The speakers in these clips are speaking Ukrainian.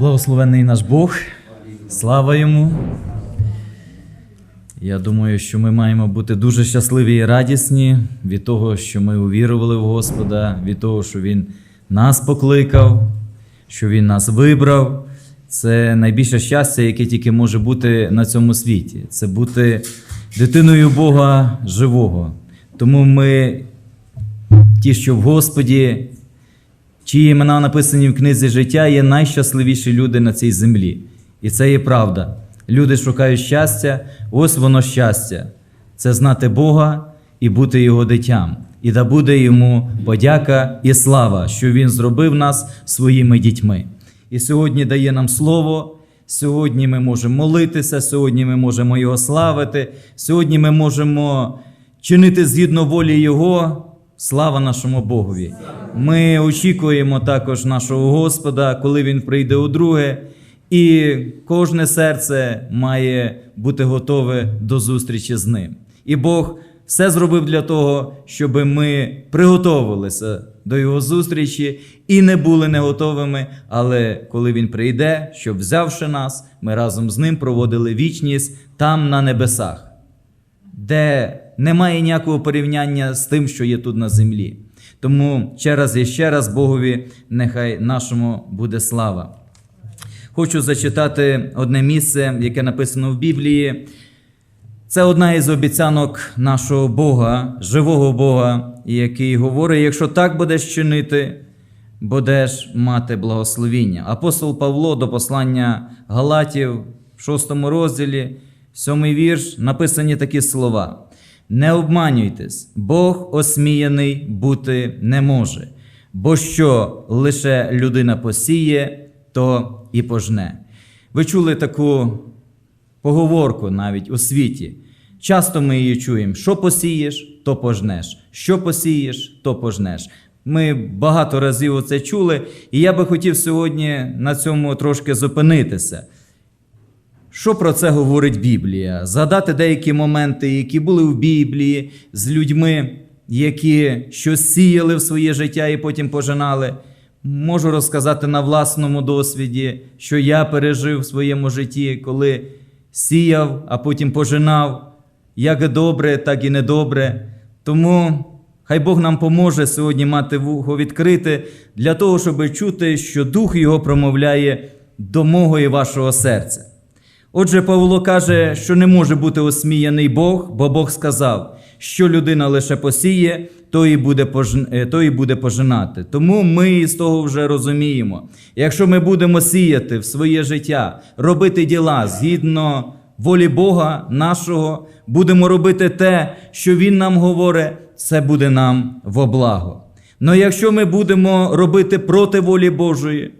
Благословений наш Бог, слава йому. Я думаю, що ми маємо бути дуже щасливі і радісні від того, що ми увірували в Господа, від того, що Він нас покликав, що Він нас вибрав. Це найбільше щастя, яке тільки може бути на цьому світі. Це бути дитиною Бога живого. Тому ми, ті, що в Господі, чиї імена написані в книзі життя, є найщасливіші люди на цій землі. І це є правда. Люди шукають щастя, ось воно щастя. Це знати Бога і бути Його дитям. І да буде йому подяка і слава, що Він зробив нас своїми дітьми. І сьогодні дає нам слово. Сьогодні ми можемо молитися, сьогодні ми можемо Його славити, сьогодні ми можемо чинити згідно волі Його. Слава нашому Богові! Ми очікуємо також нашого Господа, коли Він прийде удруге, і кожне серце має бути готове до зустрічі з ним. І Бог все зробив для того, щоб ми приготовилися до Його зустрічі і не були не готовими. Але коли Він прийде, щоб взявши нас, ми разом з ним проводили вічність там на небесах де немає ніякого порівняння з тим, що є тут на землі. Тому ще раз і ще раз Богові нехай нашому буде слава. Хочу зачитати одне місце, яке написано в Біблії. Це одна із обіцянок нашого Бога, живого Бога, який говорить: якщо так будеш чинити, будеш мати благословіння. Апостол Павло до послання Галатів в 6 розділі, 7 вірш, написані такі слова: Не обманюйтесь, Бог осміяний бути не може, бо що лише людина посіє, то і пожне. Ви чули таку поговорку навіть у світі. Часто ми її чуємо: що посієш, то пожнеш, що посієш, то пожнеш. Ми багато разів це чули, і я би хотів сьогодні на цьому трошки зупинитися. Що про це говорить Біблія? Згадати деякі моменти, які були в Біблії з людьми, які щось сіяли в своє життя і потім пожинали. Можу розказати на власному досвіді, що я пережив в своєму житті, коли сіяв, а потім пожинав, як добре, так і недобре. Тому хай Бог нам поможе сьогодні мати вухо відкрите для того, щоб чути, що Дух Його промовляє до мого і вашого серця. Отже, Павло каже, що не може бути осміяний Бог, бо Бог сказав, що людина лише посіє, то і буде, е, то і буде пожинати. Тому ми з того вже розуміємо. Якщо ми будемо сіяти в своє життя, робити діла згідно волі Бога нашого, будемо робити те, що Він нам говорить, це буде нам во благо. Но якщо ми будемо робити проти волі Божої,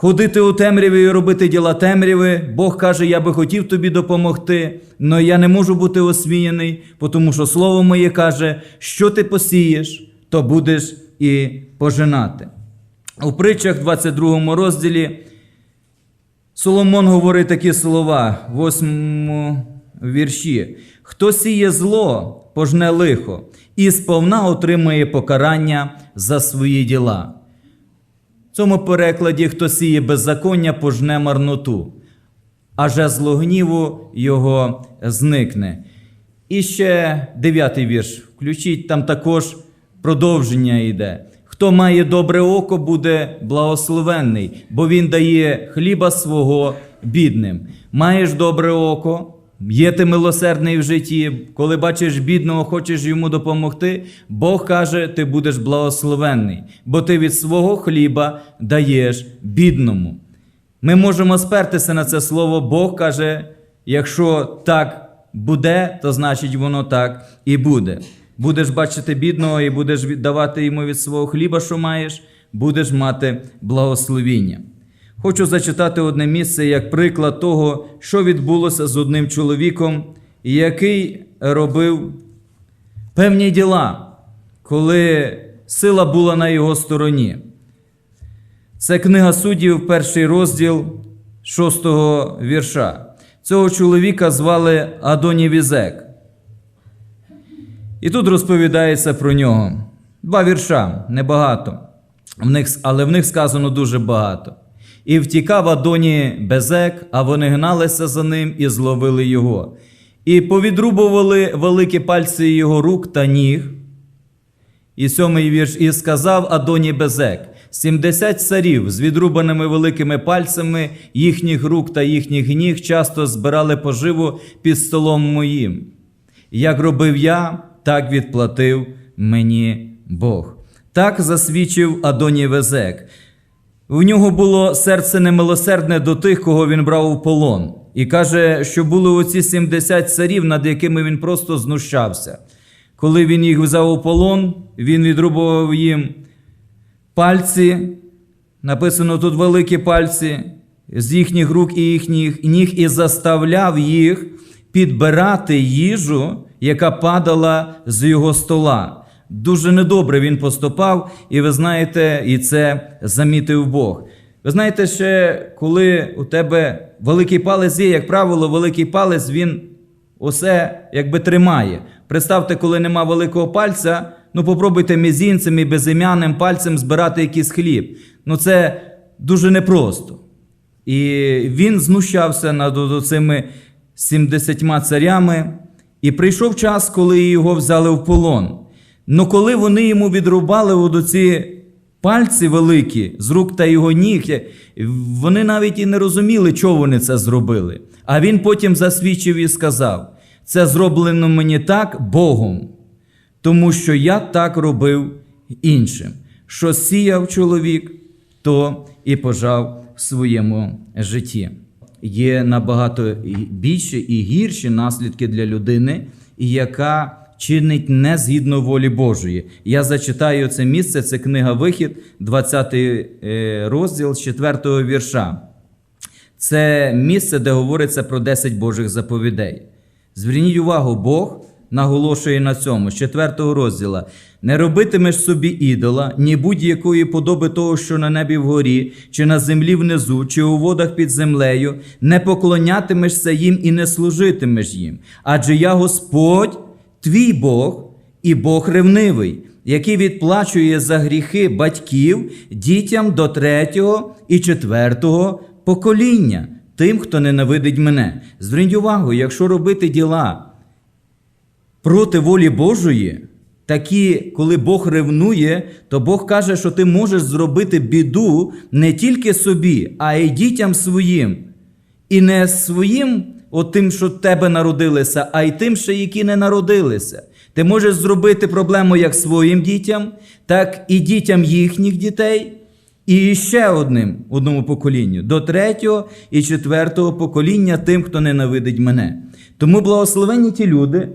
Ходити у темряві і робити діла темряви. Бог каже, я би хотів тобі допомогти, але я не можу бути осміяний, тому що слово моє каже, що ти посієш, то будеш і пожинати. У притчах 22 розділі Соломон говорить такі слова, в 8 вірші: Хто сіє зло, пожне лихо, і сповна отримує покарання за свої діла. Цьому перекладі, хто сіє беззаконня, пожне марноту, а жезло гніву його зникне. І ще дев'ятий вірш. Включіть, там також продовження йде. Хто має добре око, буде благословенний, бо він дає хліба свого бідним. Маєш добре око, Є ти милосердний в житті, коли бачиш бідного, хочеш йому допомогти, Бог каже, ти будеш благословенний, бо ти від свого хліба даєш бідному. Ми можемо спертися на це слово, Бог каже, якщо так буде, то значить воно так і буде. Будеш бачити бідного і будеш віддавати йому від свого хліба, що маєш, будеш мати благословіння. Хочу зачитати одне місце як приклад того, що відбулося з одним чоловіком, який робив певні діла, коли сила була на його стороні. Це книга суддів, перший розділ шостого вірша. Цього чоловіка звали Адоні Візек. І тут розповідається про нього. Два вірша, небагато, в них, але в них сказано дуже багато. І втікав Адоні Безек, а вони гналися за ним і зловили його. І повідрубували великі пальці його рук та ніг. І сьомий вірш, і сказав Адоні Безек: сімдесят царів з відрубаними великими пальцями їхніх рук та їхніх ніг часто збирали поживу під столом моїм. Як робив я, так відплатив мені Бог. Так засвідчив Адоні Везек. У нього було серце немилосердне до тих, кого він брав у полон. І каже, що були оці 70 царів, над якими він просто знущався. Коли він їх взяв у полон, він відрубував їм пальці, написано тут великі пальці, з їхніх рук і їхніх ніг, і заставляв їх підбирати їжу, яка падала з його стола. Дуже недобре він поступав, і ви знаєте, і це замітив Бог. Ви знаєте, ще коли у тебе великий палець є, як правило, великий палець він усе якби тримає. Представте, коли нема великого пальця, ну попробуйте мізінцем і безім'яним пальцем збирати якийсь хліб. Ну це дуже непросто. І він знущався над цими 70 царями, і прийшов час, коли його взяли в полон. Ну коли вони йому відрубали оці пальці великі з рук та його ніг, вони навіть і не розуміли, чого вони це зробили. А він потім засвідчив і сказав: це зроблено мені так Богом, тому що я так робив іншим. Що сіяв чоловік, то і пожав в своєму житті. Є набагато більші і гірші наслідки для людини, яка чинить не згідно волі Божої. Я зачитаю це місце, це книга Вихід, 20 розділ 4 вірша. Це місце, де говориться про 10 Божих заповідей. Зверніть увагу, Бог наголошує на цьому з 4 розділа: не робитимеш собі ідола, ні будь-якої подоби того, що на небі вгорі, чи на землі внизу, чи у водах під землею, не поклонятимешся їм і не служитимеш їм. Адже я Господь, твій Бог і Бог ревнивий, який відплачує за гріхи батьків дітям до третього і четвертого покоління, тим, хто ненавидить мене. Зверніть увагу, якщо робити діла проти волі Божої, такі, коли Бог ревнує, то Бог каже, що ти можеш зробити біду не тільки собі, а й дітям своїм. І не своїм, от тим, що тебе народилися, а й тим, ще які не народилися. Ти можеш зробити проблему як своїм дітям, так і дітям їхніх дітей, і ще одним одному поколінню, до третього і четвертого покоління тим, хто ненавидить мене. Тому благословенні ті люди,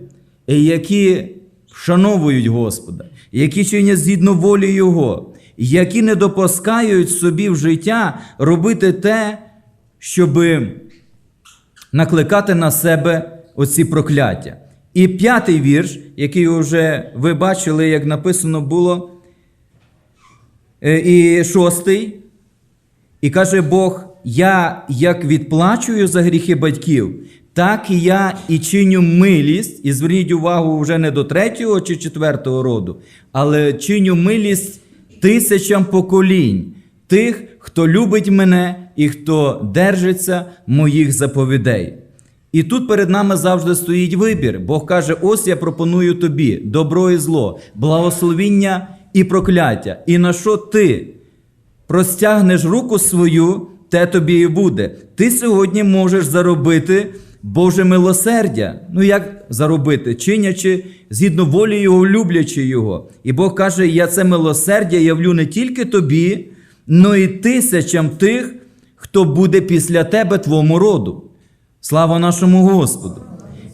які вшановують Господа, які чинять згідно волі Його, які не допускають собі в життя робити те, щоби накликати на себе оці прокляття. І п'ятий вірш, який вже ви бачили, як написано було, е, і шостий. І каже Бог: Я як відплачую за гріхи батьків, так і я і чиню милість. І зверніть увагу вже не до третього чи четвертого роду, але чиню милість тисячам поколінь, тих, хто любить мене і хто держиться моїх заповідей. І тут перед нами завжди стоїть вибір. Бог каже: ось я пропоную тобі добро і зло, благословіння і прокляття. І на що ти простягнеш руку свою, те тобі і буде. Ти сьогодні можеш заробити Боже милосердя. Ну як заробити? Чинячи згідно волі Його, люблячи Його. І Бог каже: Я це милосердя явлю не тільки тобі, но й тисячам тих, хто буде після тебе твому роду. Слава нашому Господу!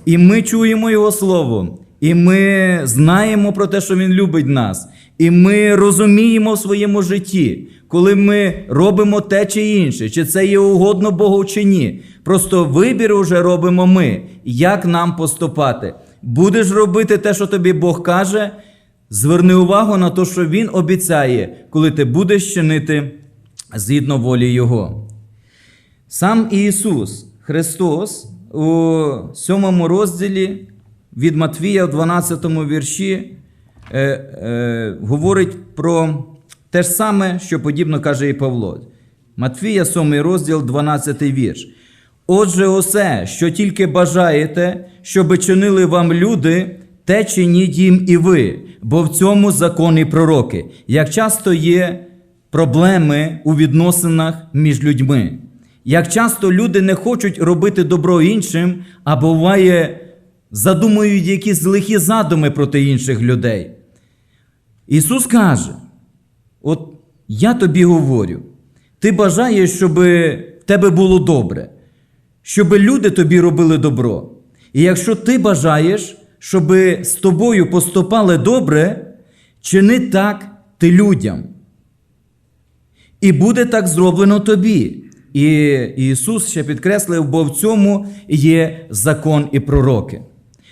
І ми чуємо Його Слово, і ми знаємо про те, що Він любить нас, і ми розуміємо в своєму житті, коли ми робимо те чи інше, чи це є угодно Богу чи ні. Просто вибір уже робимо ми, як нам поступати. Будеш робити те, що тобі Бог каже, зверни увагу на те, що Він обіцяє, коли ти будеш чинити згідно волі Його. Сам Ісус Христос у сьомому розділі від Матвія, в 12 вірші, е, е, говорить про те ж саме, що подібно каже і Павло. Матфія, 7 розділ, 12 вірш. Отже, усе, що тільки бажаєте, щоби чинили вам люди, те чиніть їм і ви, бо в цьому закони пророки. Як часто є проблеми у відносинах між людьми. Як часто люди не хочуть робити добро іншим, а буває, задумують якісь лихі задуми проти інших людей. Ісус каже: От я тобі говорю, ти бажаєш, щоб в тебе було добре, щоб люди тобі робили добро. І якщо ти бажаєш, щоб з тобою поступали добре, чини так ти людям. І буде так зроблено тобі. І Ісус ще підкреслив, бо в цьому є закон і пророки.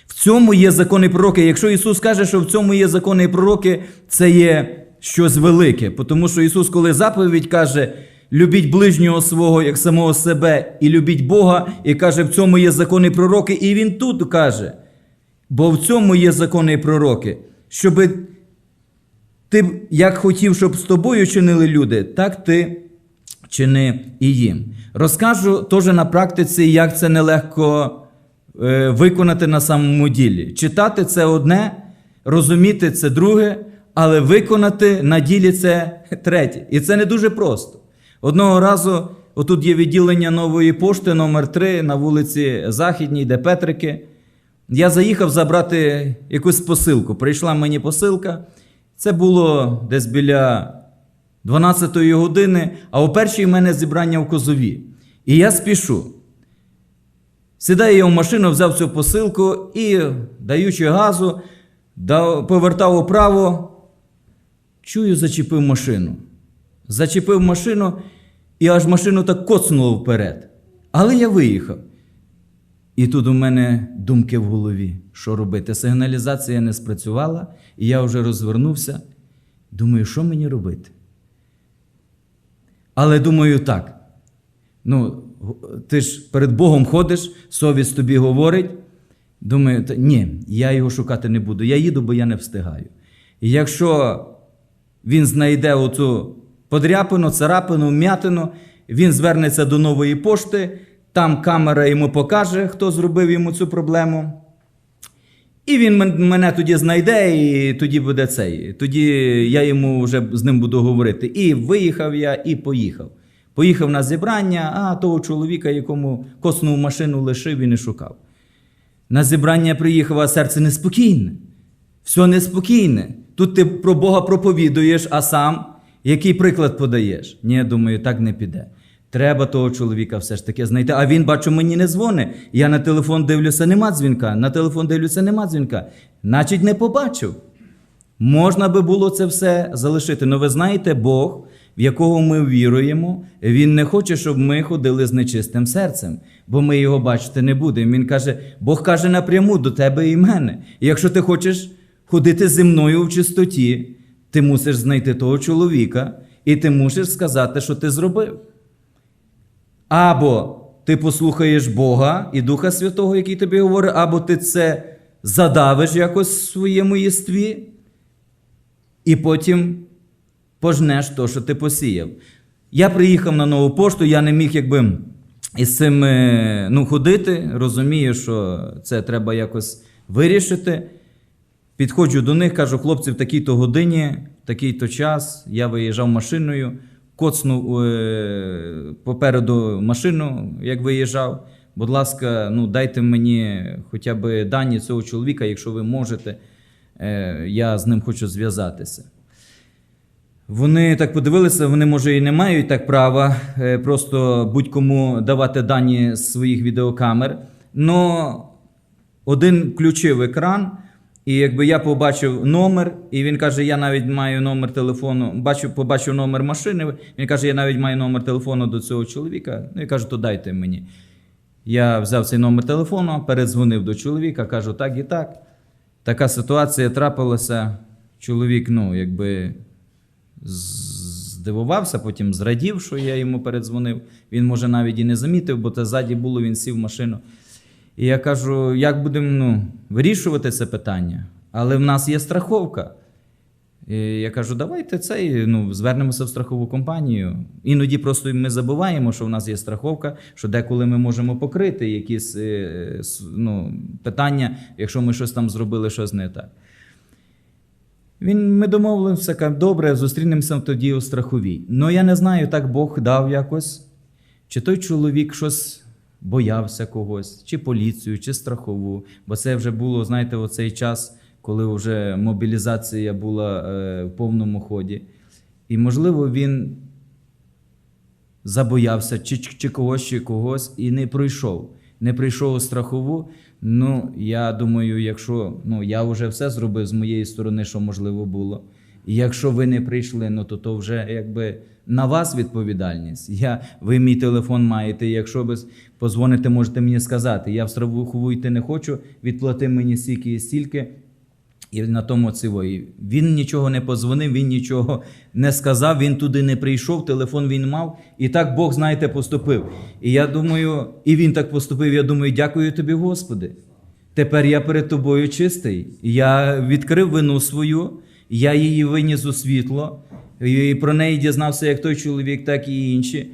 В цьому є закон і пророки. Якщо Ісус каже, що в цьому є закони і пророки, це є щось велике. Тому що Ісус, коли заповідь каже, любіть ближнього свого як самого себе, і любіть Бога, і каже, в цьому є закони і пророки, і Він тут каже, бо в цьому є закони і пророки, щоби ти як хотів, щоб з тобою чинили люди, так ти чини і їм. Розкажу теж на практиці, як це нелегко е, виконати на самому ділі. Читати це одне, розуміти це друге, але виконати на ділі це третє. І це не дуже просто. Одного разу, отут є відділення нової пошти номер 3 на вулиці Західній, де Петрики. Я заїхав забрати якусь посилку. Прийшла мені посилка. Це було десь біля 12-ї години, а о першій в мене зібрання в Козові. І я спішу. Сідаю я в машину, взяв цю посилку і, даючи газу, повертав управо, чую, зачепив машину. Зачепив машину і аж машину так коцнуло вперед. Але я виїхав. І тут у мене думки в голові, що робити. Сигналізація не спрацювала, і я вже розвернувся. Думаю, що мені робити? Але думаю так. Ну, ти ж перед Богом ходиш, совість тобі говорить. Думаю, та, ні, я його шукати не буду. Я їду, бо я не встигаю. І якщо він знайде оцю подряпину, царапину, м'ятину, він звернеться до нової пошти, там камера йому покаже, хто зробив йому цю проблему. І він мене тоді знайде, і тоді буде цей. Тоді я йому вже з ним буду говорити. І виїхав я, і поїхав. Поїхав на зібрання, а того чоловіка, якому коснув машину, лишив він і шукав. На зібрання приїхав, а серце неспокійне. Все неспокійне. Тут ти про Бога проповідуєш, а сам який приклад подаєш? Ні, думаю, так не піде. Треба того чоловіка все ж таки знайти. А він, бачу, мені не дзвонить. Я на телефон дивлюся, нема дзвінка. На телефон дивлюся, нема дзвінка. Значить, не побачив. Можна би було це все залишити. Ну ви знаєте, Бог, в якого ми віруємо, Він не хоче, щоб ми ходили з нечистим серцем, бо ми його бачити не будемо. Він каже, Бог каже напряму до тебе і мене. І якщо ти хочеш ходити зі мною в чистоті, ти мусиш знайти того чоловіка, і ти мусиш сказати, що ти зробив. Або ти послухаєш Бога і Духа Святого, який тобі говорить, або ти це задавиш якось в своєму єстві, і потім пожнеш то, що ти посіяв. Я приїхав на нову пошту, я не міг якби із цим е, ну, ходити. Розумію, що це треба якось вирішити. Підходжу до них, кажу, хлопці, в такій-то годині, в такий-то час я виїжджав машиною, коцнув е, попереду машину, як виїжджав. Будь ласка, ну дайте мені хоча б дані цього чоловіка, якщо ви можете. Е, я з ним хочу зв'язатися. Вони так подивилися, вони, може, і не мають так права е, просто будь-кому давати дані з своїх відеокамер. Но один включив екран, і якби я побачив номер, і він каже: Я навіть маю номер телефону, бачу, побачив номер машини. Він каже, я навіть маю номер телефону до цього чоловіка. Ну і кажу, то дайте мені. Я взяв цей номер телефону, передзвонив до чоловіка, кажу, так і так. Така ситуація трапилася. Чоловік, ну, якби здивувався, потім зрадів, що я йому передзвонив. Він, може, навіть і не замітив, бо те ззаді було, він сів в машину. І я кажу, як будемо ну, вирішувати це питання? Але в нас є страховка. І я кажу, давайте цей ну, звернемося в страхову компанію. Іноді просто ми забуваємо, що в нас є страховка, що деколи ми можемо покрити якісь е, ну, питання, якщо ми щось там зробили, щось не так. Він, ми домовилися, каже, добре, зустрінемося тоді у страховій. Ну я не знаю, так Бог дав якось. Чи той чоловік щось боявся когось, чи поліцію, чи страхову. Бо це вже було, знаєте, оцей час, коли вже мобілізація була е, в повному ході. І, можливо, він забоявся чи, чи когось, чи когось, і не пройшов. Не прийшов у страхову. Ну, я думаю, якщо ну, я вже все зробив з моєї сторони, що можливо було. І якщо ви не прийшли, ну то то вже якби на вас відповідальність. Я, ви мій телефон маєте. Якщо ви позвоните, можете мені сказати. Я в страхову йти не хочу, відплати мені стільки і стільки. І на тому цивої. Він нічого не позвонив, він нічого не сказав, він туди не прийшов, телефон він мав. І так Бог, знаєте, поступив. І я думаю, і він так поступив. Я думаю, дякую тобі, Господи. Тепер я перед тобою чистий. Я відкрив вину свою, я її виніс у світло, і про неї дізнався як той чоловік, так і інші.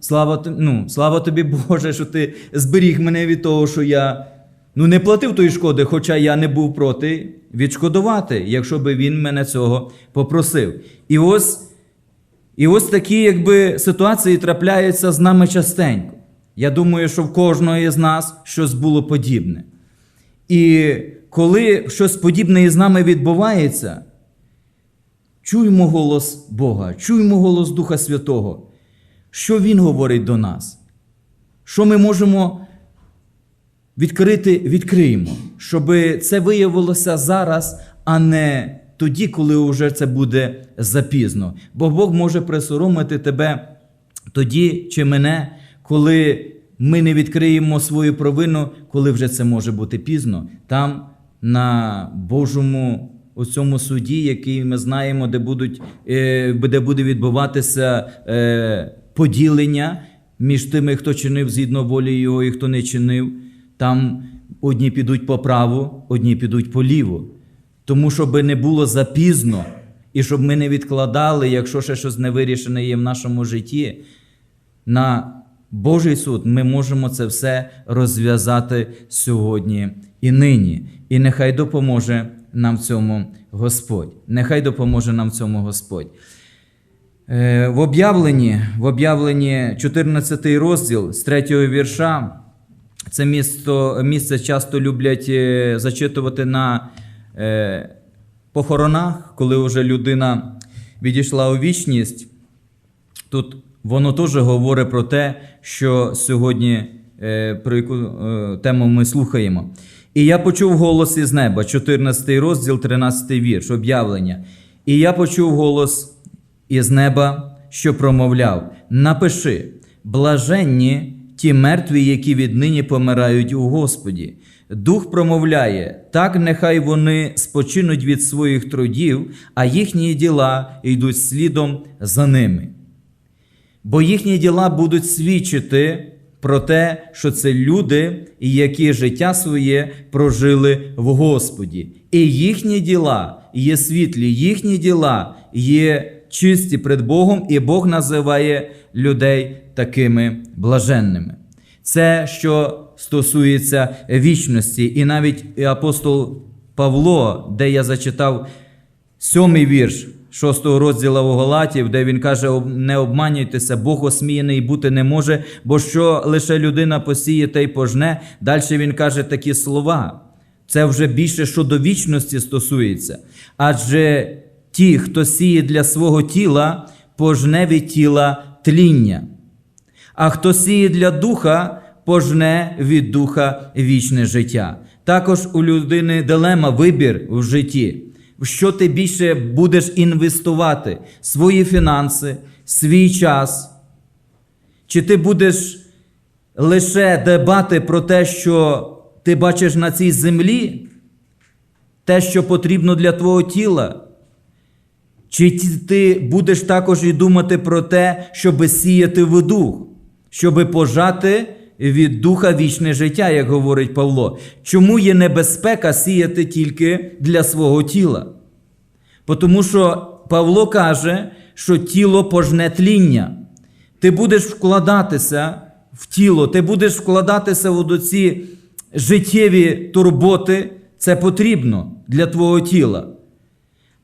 Слава, ну, слава тобі, Боже, що ти зберіг мене від того, що я ну, не платив тої шкоди, хоча я не був проти відшкодувати, якщо би він мене цього попросив. І ось, і ось такі якби, ситуації трапляються з нами частенько. Я думаю, що в кожного із нас щось було подібне. І коли щось подібне із нами відбувається, чуємо голос Бога, чуємо голос Духа Святого, що Він говорить до нас, що ми можемо відкрити, відкриємо, щоб це виявилося зараз, а не тоді, коли вже це буде запізно. Бо Бог може присоромити тебе тоді чи мене, коли ми не відкриємо свою провину, коли вже це може бути пізно. Там на Божому у цьому суді, який ми знаємо, де будуть, е, де буде відбуватися е, поділення між тими, хто чинив згідно волі його і хто не чинив. Там одні підуть по праву, одні підуть по ліву. Тому щоб не було запізно, і щоб ми не відкладали, якщо ще щось не вирішене є в нашому житті, на Божий суд ми можемо це все розв'язати сьогодні і нині. І нехай допоможе нам в цьому Господь. Нехай допоможе нам в цьому Господь. Е, В об'явленні, в об'явленні 14 розділ з 3 вірша. Це місто, місце часто люблять е, зачитувати на е, похоронах, коли вже людина відійшла у вічність. Тут воно теж говорить про те, що сьогодні про яку тему ми слухаємо. І я почув голос із неба, 14 розділ, 13 вірш, об'явлення. І я почув голос із неба, що промовляв: Напиши, блаженні ті мертві, які віднині помирають у Господі. Дух промовляє, так нехай вони спочинуть від своїх трудів, а їхні діла йдуть слідом за ними. Бо їхні діла будуть свідчити про те, що це люди, які життя своє прожили в Господі. І їхні діла є світлі, їхні діла є чисті пред Богом, і Бог називає людей такими блаженними. Це що стосується вічності, і навіть апостол Павло, де я зачитав сьомий вірш шостого розділу у Галатів, де він каже: не обманюйтеся, Бог осміяний бути не може, бо що лише людина посіє та й пожне. Далі він каже такі слова. Це вже більше щодо вічності стосується. Адже ті, хто сіє для свого тіла, пожне від тіла тління. А хто сіє для духа, пожне від духа вічне життя. Також у людини дилема вибір в житті. Що ти більше будеш інвестувати свої фінанси, свій час? Чи ти будеш лише дбати про те, що ти бачиш на цій землі, те, що потрібно для твого тіла? Чи ти будеш також і думати про те, щоб сіяти в дух, щоб пожати від духа вічне життя, як говорить Павло? Чому є небезпека сіяти тільки для свого тіла? Тому що Павло каже, що тіло пожне тління. Ти будеш вкладатися в тіло, ти будеш вкладатися в ці життєві турботи, це потрібно для твого тіла.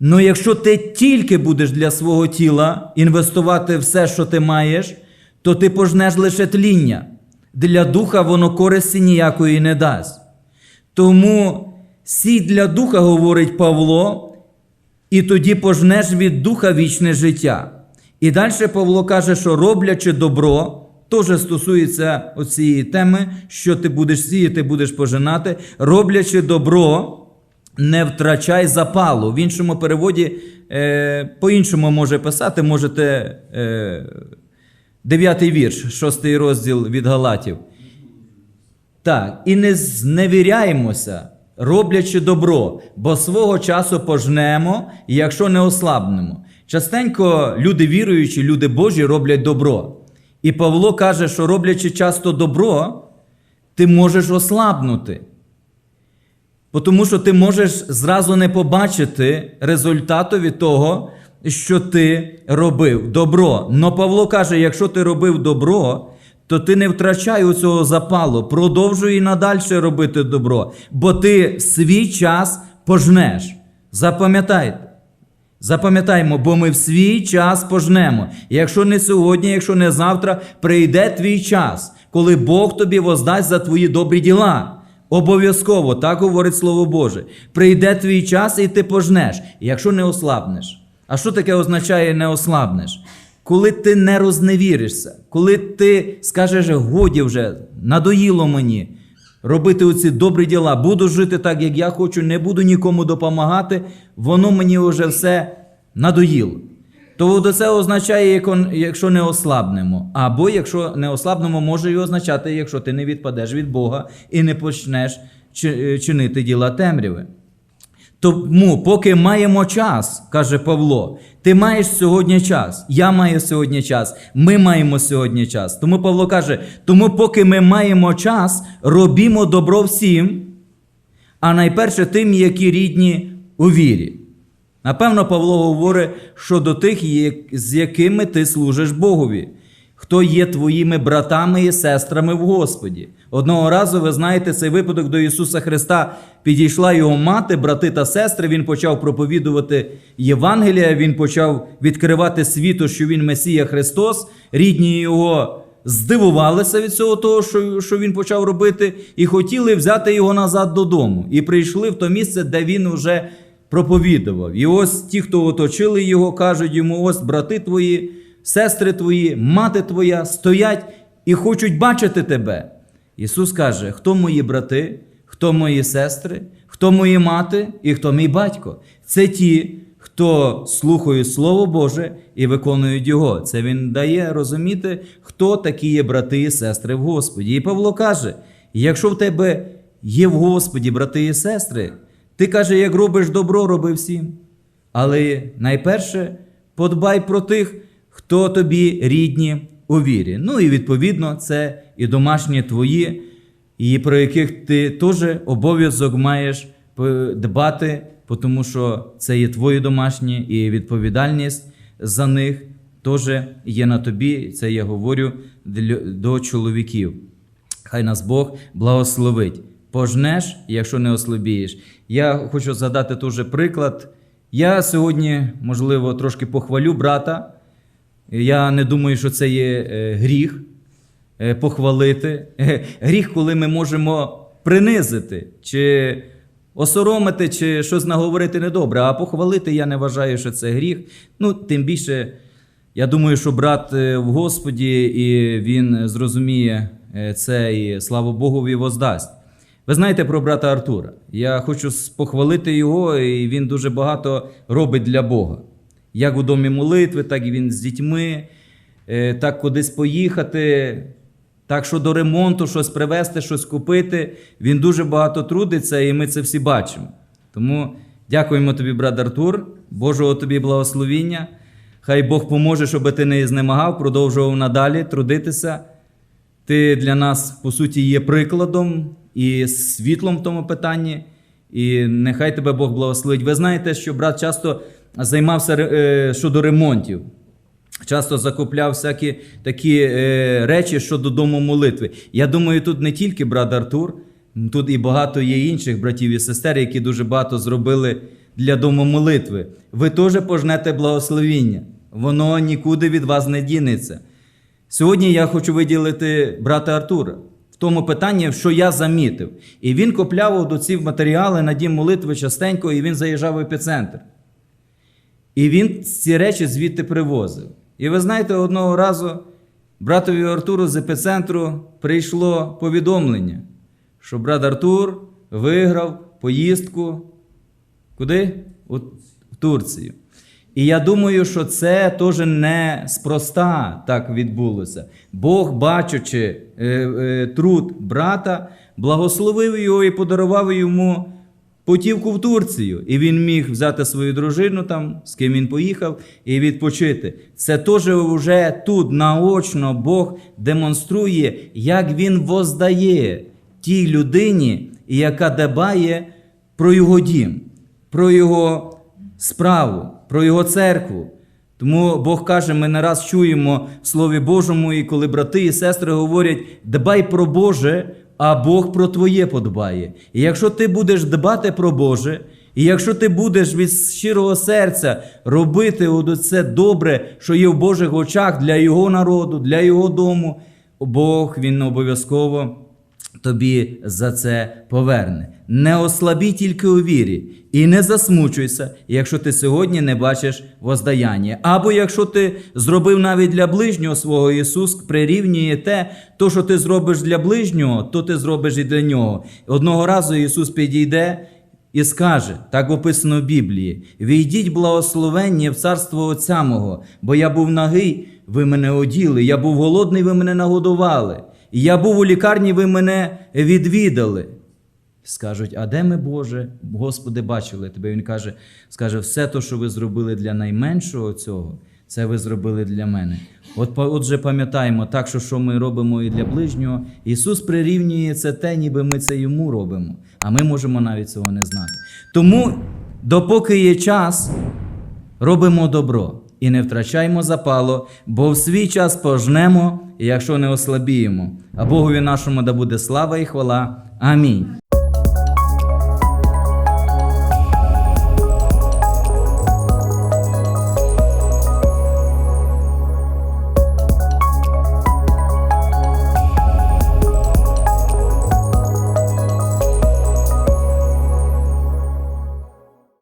Ну якщо ти тільки будеш для свого тіла інвестувати все, що ти маєш, то ти пожнеш лише тління. Для духа воно користі ніякої не дасть. Тому сій для духа, говорить Павло, і тоді пожнеш від духа вічне життя. І далі Павло каже, що роблячи добро, теж стосується цієї теми, що ти будеш сіяти, будеш пожинати, роблячи добро, не втрачай запалу. В іншому переводі е, по-іншому може писати, можете е, дев'ятий вірш, шостий розділ від Галатів. Так, і не зневіряємося, роблячи добро, бо свого часу пожнемо, якщо не ослабнемо. Частенько люди віруючі, люди Божі роблять добро. І Павло каже, що роблячи часто добро, ти можеш ослабнути. Тому що ти можеш зразу не побачити результату від того, що ти робив добро. Но Павло каже: якщо ти робив добро, то ти не втрачай у цього запалу, продовжуй і надалі робити добро, бо ти свій час пожнеш. Запам'ятайте. Запам'ятаємо, бо ми в свій час пожнемо. Якщо не сьогодні, якщо не завтра, прийде твій час, коли Бог тобі воздасть за твої добрі діла. Обов'язково, так говорить Слово Боже. Прийде твій час і ти пожнеш, якщо не ослабнеш. А що таке означає не ослабнеш? Коли ти не розневіришся, коли ти скажеш, годі вже, надоїло мені робити оці добрі діла, буду жити так, як я хочу, не буду нікому допомагати, воно мені вже все надоїло. То це означає, якщо не ослабнемо. Або якщо не ослабнемо, може і означати, якщо ти не відпадеш від Бога і не почнеш чинити діла темряви. Тому, поки маємо час, каже Павло, ти маєш сьогодні час, я маю сьогодні час, ми маємо сьогодні час. Тому Павло каже: тому, поки ми маємо час, робімо добро всім, а найперше тим, які рідні у вірі. Напевно, Павло говорить щодо тих, з якими ти служиш Богові, хто є твоїми братами і сестрами в Господі. Одного разу, ви знаєте, цей випадок до Ісуса Христа підійшла його мати, брати та сестри. Він почав проповідувати Євангелія, він почав відкривати світу, що він Месія Христос. Рідні його здивувалися від цього того, що, він почав робити, і хотіли взяти його назад додому. І прийшли в то місце, де він уже проповідував. І ось ті, хто оточили його, кажуть йому: ось брати твої, сестри твої, мати твоя стоять і хочуть бачити тебе. Ісус каже, хто мої брати, хто мої сестри, хто мої мати і хто мій батько. Це ті, хто слухає Слово Боже і виконують Його. Це Він дає розуміти, хто такі є брати і сестри в Господі. І Павло каже: якщо в тебе є в Господі брати і сестри, ти каже, як робиш добро, роби всім. Але найперше подбай про тих, хто тобі рідні у вірі. Ну і відповідно, це і домашні твої, і про яких ти теж обов'язок маєш дбати, тому що це є твої домашні, і відповідальність за них теж є на тобі. Це я говорю до чоловіків. Хай нас Бог благословить. Пожнеш, якщо не ослабієш. Я хочу задати теж приклад. Я сьогодні, можливо, трошки похвалю брата. Я не думаю, що це є гріх похвалити. Гріх, коли ми можемо принизити, чи осоромити, чи щось наговорити недобре. А похвалити я не вважаю, що це гріх. Ну, тим більше, я думаю, що брат в Господі, і він зрозуміє це, і слава Богові воздасть. Ви знаєте про брата Артура. Я хочу похвалити його, і він дуже багато робить для Бога. Як у домі молитви, так і він з дітьми, так кудись поїхати, так що до ремонту щось привезти, щось купити. Він дуже багато трудиться, і ми це всі бачимо. Тому дякуємо тобі, брат Артур, Божого тобі благословіння. Хай Бог поможе, щоб ти не знемагав, продовжував надалі трудитися. Ти для нас, по суті, є прикладом і світлом в тому питанні. І нехай тебе Бог благословить. Ви знаєте, що брат часто займався е, щодо ремонтів. Часто закупляв всякі такі е, речі щодо дому молитви. Я думаю, тут не тільки брат Артур, тут і багато є інших братів і сестер, які дуже багато зробили для дому молитви. Ви теж пожнете благословіння. Воно нікуди від вас не дінеться. Сьогодні я хочу виділити брата Артура в тому питанні, що я замітив. І він купляв до ці матеріали на дім молитви частенько, і він заїжджав в епіцентр. І він ці речі звідти привозив. І ви знаєте, одного разу братові Артуру з епіцентру прийшло повідомлення, що брат Артур виграв поїздку куди? У Турцію. І я думаю, що це теж не спроста так відбулося. Бог, бачачи е, е, труд брата, благословив його і подарував йому путівку в Турцію. І він міг взяти свою дружину там, з ким він поїхав, і відпочити. Це теж вже тут наочно Бог демонструє, як він воздає тій людині, яка дбає про його дім, про його справу, про його церкву. Тому Бог каже, ми не раз чуємо в Слові Божому, і коли брати і сестри говорять, дбай про Боже, а Бог про твоє подбає. І якщо ти будеш дбати про Боже, і якщо ти будеш від щирого серця робити це добре, що є в Божих очах для Його народу, для Його дому, Бог він обов'язково тобі за це поверне. Не ослабій тільки у вірі, і не засмучуйся, якщо ти сьогодні не бачиш воздаяння. Або якщо ти зробив навіть для ближнього свого Ісус прирівнює те, то, що ти зробиш для ближнього, то ти зробиш і для нього. Одного разу Ісус підійде. І скаже, так описано в Біблії: війдіть благословенні в царство Отця мого, бо я був нагий, ви мене оділи, я був голодний, ви мене нагодували. Я був у лікарні, ви мене відвідали. Скажуть, а де ми, Боже, Господи, бачили тебе? Він каже, скаже, все те, що ви зробили для найменшого цього, це ви зробили для мене. От отже, пам'ятаємо, так, що що ми робимо і для ближнього. Ісус прирівнює це те, ніби ми це йому робимо, а ми можемо навіть цього не знати. Тому, допоки є час, робимо добро і не втрачаймо запало, бо в свій час пожнемо, якщо не ослабіємо. А Богові нашому да буде слава і хвала. Амінь.